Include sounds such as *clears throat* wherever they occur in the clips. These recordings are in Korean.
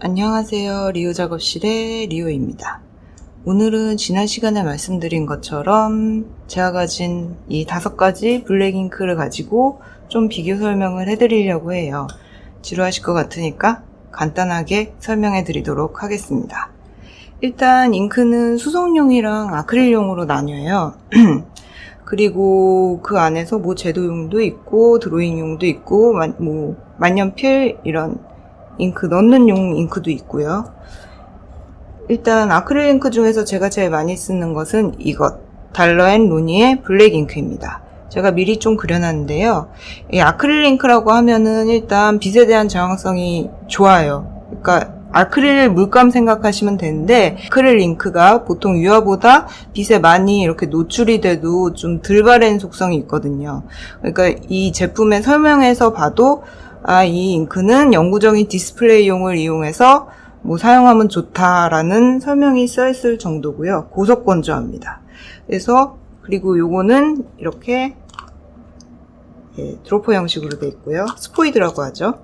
안녕하세요. 리오 작업실의 리오입니다. 오늘은 지난 시간에 말씀드린 것처럼 제가 가진 이 다섯 가지 블랙 잉크를 가지고 좀 비교 설명을 해드리려고 해요. 지루하실 것 같으니까 간단하게 설명해 드리도록 하겠습니다. 일단 잉크는 수성용이랑 아크릴용으로 나뉘어요. *clears throat* 그리고 그 안에서 뭐 제도용도 있고 드로잉용도 있고 만- 뭐 만년필 이런 잉크 넣는 용 잉크도 있고요. 일단 아크릴 잉크 중에서 제가 제일 많이 쓰는 것은 이것 달러 앤 로니의 블랙 잉크입니다. 제가 미리 좀 그려놨는데요. 이 아크릴 잉크라고 하면은 일단 빛에 대한 저항성이 좋아요. 그러니까 아크릴 물감 생각하시면 되는데 아크릴 잉크가 보통 유화보다 빛에 많이 이렇게 노출이 돼도 좀 덜 바랜 속성이 있거든요. 그러니까 이 제품의 설명에서 봐도 아, 이 잉크는 영구적인 디스플레이용을 이용해서 뭐 사용하면 좋다라는 설명이 써 있을 정도고요. 고속 건조합니다. 그래서 그리고 요거는 이렇게 예, 드로퍼 형식으로 되어 있고요. 스포이드라고 하죠.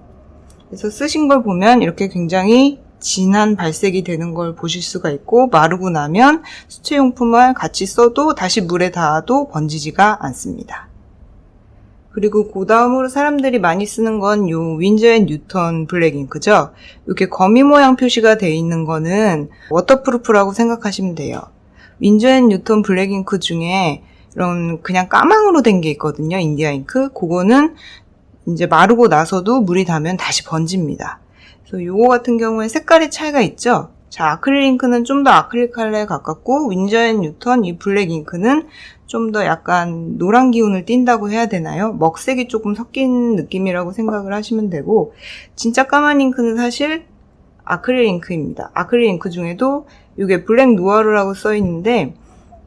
그래서 쓰신 걸 보면 이렇게 굉장히 진한 발색이 되는 걸 보실 수가 있고 마르고 나면 수채용품을 같이 써도 다시 물에 닿아도 번지지가 않습니다. 그리고 그 다음으로 사람들이 많이 쓰는 건 요 윈저 앤 뉴턴 블랙 잉크죠. 이렇게 거미 모양 표시가 되어 있는 거는 워터프루프라고 생각하시면 돼요. 윈저 앤 뉴턴 블랙 잉크 중에 이런 그냥 까망으로 된 게 있거든요. 인디아 잉크. 그거는 이제 마르고 나서도 물이 닿으면 다시 번집니다. 그래서 요거 같은 경우에 색깔의 차이가 있죠. 자, 아크릴 잉크는 좀 더 아크릴 컬러에 가깝고 윈저 앤 뉴턴 이 블랙 잉크는 좀 더 약간 노란 기운을 띈다고 해야 되나요? 먹색이 조금 섞인 느낌이라고 생각을 하시면 되고 진짜 까만 잉크는 사실 아크릴 잉크입니다. 아크릴 잉크 중에도 이게 블랙 누아르라고 써 있는데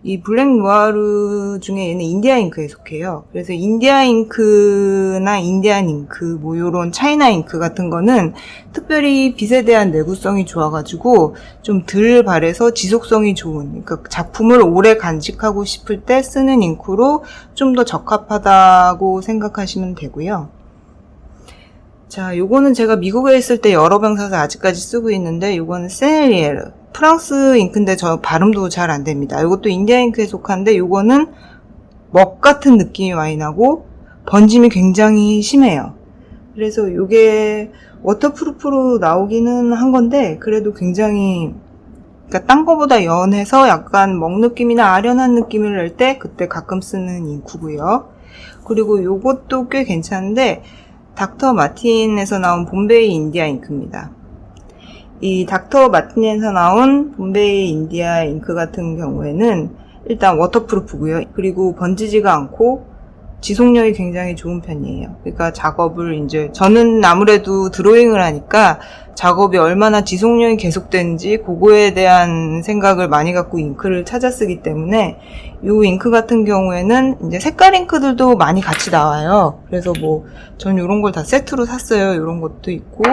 이 블랙 누아르 중에 얘는 인디아 잉크에 속해요. 그래서 인디아 잉크나 인디안 잉크, 뭐 요런 차이나 잉크 같은 거는 특별히 빛에 대한 내구성이 좋아가지고 좀덜 바래서 지속성이 좋은, 그러니까 작품을 오래 간직하고 싶을 때 쓰는 잉크로 좀 더 적합하다고 생각하시면 되고요. 자, 요거는 제가 미국에 있을 때 여러 병 사서 아직까지 쓰고 있는데 요거는 세넬리에르 프랑스 잉크인데 저 발음도 잘 안 됩니다. 이것도 인디아 잉크에 속한데 요거는 먹 같은 느낌이 많이 나고 번짐이 굉장히 심해요. 그래서 요게 워터프루프로 나오기는 한 건데 그래도 굉장히 그러니까 딴 거보다 연해서 약간 먹 느낌이나 아련한 느낌을 낼 때 그때 가끔 쓰는 잉크고요. 그리고 요것도 꽤 괜찮은데 닥터 마틴에서 나온 봄베이 인디아 잉크입니다. 이 닥터 마틴에서 나온 봄베이 인디아 잉크 같은 경우에는 일단 워터프루프고요. 그리고 번지지가 않고 지속력이 굉장히 좋은 편이에요. 그러니까 작업을 이제 저는 아무래도 드로잉을 하니까 작업이 얼마나 지속력이 계속되는지 그거에 대한 생각을 많이 갖고 잉크를 찾아 쓰기 때문에 이 잉크 같은 경우에는 이제 색깔 잉크들도 많이 같이 나와요. 그래서 뭐 전 이런 걸 다 세트로 샀어요. 이런 것도 있고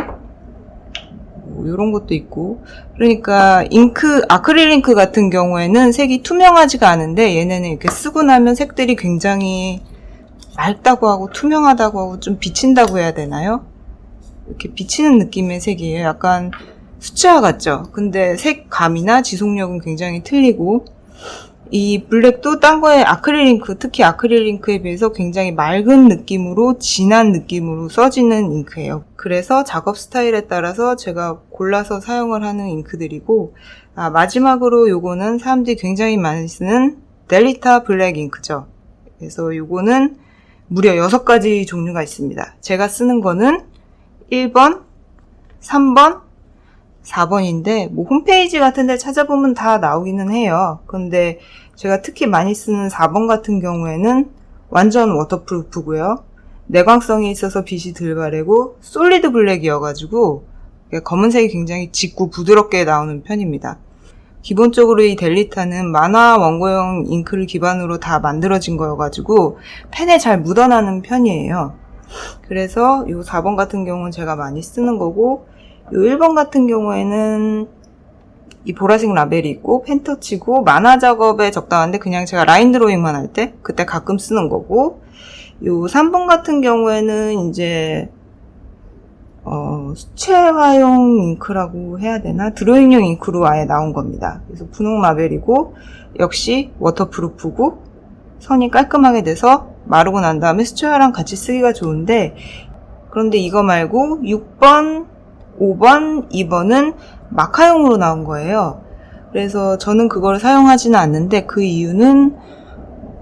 뭐 이런 것도 있고 그러니까 잉크 아크릴 잉크 같은 경우에는 색이 투명하지가 않은데 얘네는 이렇게 쓰고 나면 색들이 굉장히 맑다고 하고 투명하다고 하고 좀 비친다고 해야 되나요? 이렇게 비치는 느낌의 색이에요. 약간 수채화 같죠? 근데 색감이나 지속력은 굉장히 틀리고 이 블랙도 딴 거에 아크릴 잉크, 특히 아크릴 잉크에 비해서 굉장히 맑은 느낌으로 진한 느낌으로 써지는 잉크예요. 그래서 작업 스타일에 따라서 제가 골라서 사용을 하는 잉크들이고 아, 마지막으로 요거는 사람들이 굉장히 많이 쓰는 델리타 블랙 잉크죠. 그래서 요거는 무려 6가지 종류가 있습니다. 제가 쓰는 거는 1번, 3번, 4번인데 뭐 홈페이지 같은 데 찾아보면 다 나오기는 해요. 근데 제가 특히 많이 쓰는 4번 같은 경우에는 완전 워터프루프고요. 내광성이 있어서 빛이 덜 바래고 솔리드 블랙이어가지고 검은색이 굉장히 짙고 부드럽게 나오는 편입니다. 기본적으로 이 델리타는 만화 원고용 잉크를 기반으로 다 만들어진 거여가지고 펜에 잘 묻어나는 편이에요. 그래서 이 4번 같은 경우는 제가 많이 쓰는 거고 이 1번 같은 경우에는 이 보라색 라벨이 있고 펜터치고 만화 작업에 적당한데 그냥 제가 라인 드로잉만 할 때 그때 가끔 쓰는 거고 요 3번 같은 경우에는 이제 어 어, 수채화용 잉크라고 해야 되나? 드로잉용 잉크로 아예 나온 겁니다. 그래서 분홍 라벨이고, 역시 워터프루프고, 선이 깔끔하게 돼서 마르고 난 다음에 수채화랑 같이 쓰기가 좋은데, 그런데 이거 말고 6번, 5번, 2번은 마카용으로 나온 거예요. 그래서 저는 그걸 사용하지는 않는데 그 이유는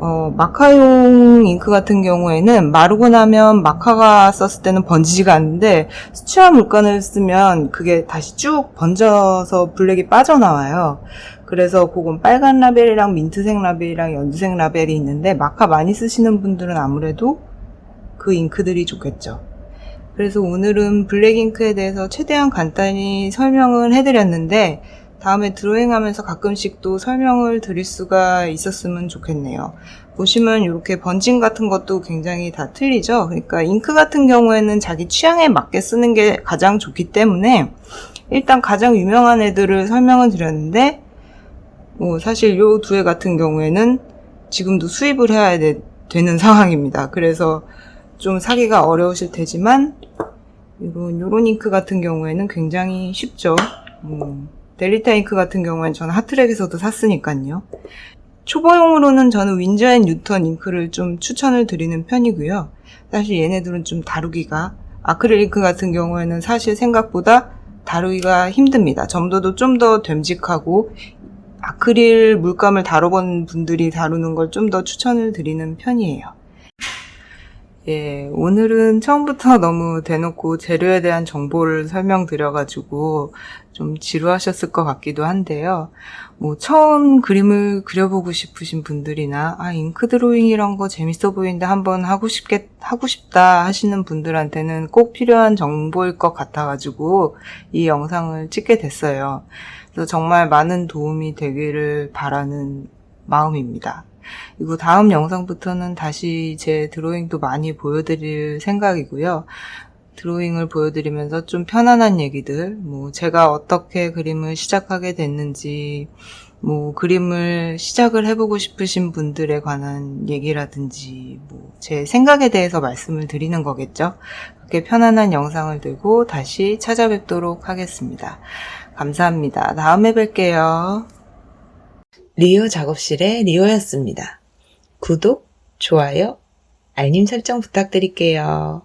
어, 마카용 잉크 같은 경우에는 마르고 나면 마카가 썼을 때는 번지지가 않는데 수채화 물감을 쓰면 그게 다시 쭉 번져서 블랙이 빠져나와요. 그래서 그건 빨간 라벨이랑 민트색 라벨이랑 연두색 라벨이 있는데 마카 많이 쓰시는 분들은 아무래도 그 잉크들이 좋겠죠. 그래서 오늘은 블랙 잉크에 대해서 최대한 간단히 설명을 해드렸는데 다음에 드로잉 하면서 가끔씩 또 설명을 드릴 수가 있었으면 좋겠네요. 보시면 이렇게 번짐 같은 것도 굉장히 다 틀리죠. 그러니까 잉크 같은 경우에는 자기 취향에 맞게 쓰는 게 가장 좋기 때문에 일단 가장 유명한 애들을 설명을 드렸는데 뭐 사실 요 두 애 같은 경우에는 지금도 수입을 해야 되, 는 상황입니다. 그래서 좀 사기가 어려우실 테지만 요런 요런 잉크 같은 경우에는 굉장히 쉽죠. 뭐 델리타 잉크 같은 경우에는 저는 하트렉에서도 샀으니까요. 초보용으로는 저는 윈저 앤 뉴턴 잉크를 좀 추천을 드리는 편이고요. 사실 얘네들은 좀 다루기가 아크릴 잉크 같은 경우에는 사실 생각보다 다루기가 힘듭니다. 점도도 좀 더 됨직하고 아크릴 물감을 다뤄본 분들이 다루는 걸 좀 더 추천을 드리는 편이에요. 예, 오늘은 처음부터 *laughs* 너무 대놓고 재료에 대한 정보를 설명드려가지고 좀 지루하셨을 것 같기도 한데요. 뭐, 처음 그림을 그려보고 싶으신 분들이나, 아, 잉크 드로잉 이런 거 재밌어 보이는데 한번 하고 싶겠, 하고 싶다 하시는 분들한테는 꼭 필요한 정보일 것 같아가지고 이 영상을 찍게 됐어요. 그래서 정말 많은 도움이 되기를 바라는 마음입니다. 그리고 다음 영상부터는 다시 제 드로잉도 많이 보여드릴 생각이고요. 드로잉을 보여드리면서 좀 편안한 얘기들, 뭐, 제가 어떻게 그림을 시작하게 됐는지, 뭐, 그림을 시작을 해보고 싶으신 분들에 관한 얘기라든지, 뭐, 제 생각에 대해서 말씀을 드리는 거겠죠. 그렇게 편안한 영상을 들고 다시 찾아뵙도록 하겠습니다. 감사합니다. 다음에 뵐게요. 리오 작업실의 리오였습니다. 구독, 좋아요, 알림 설정 부탁드릴게요.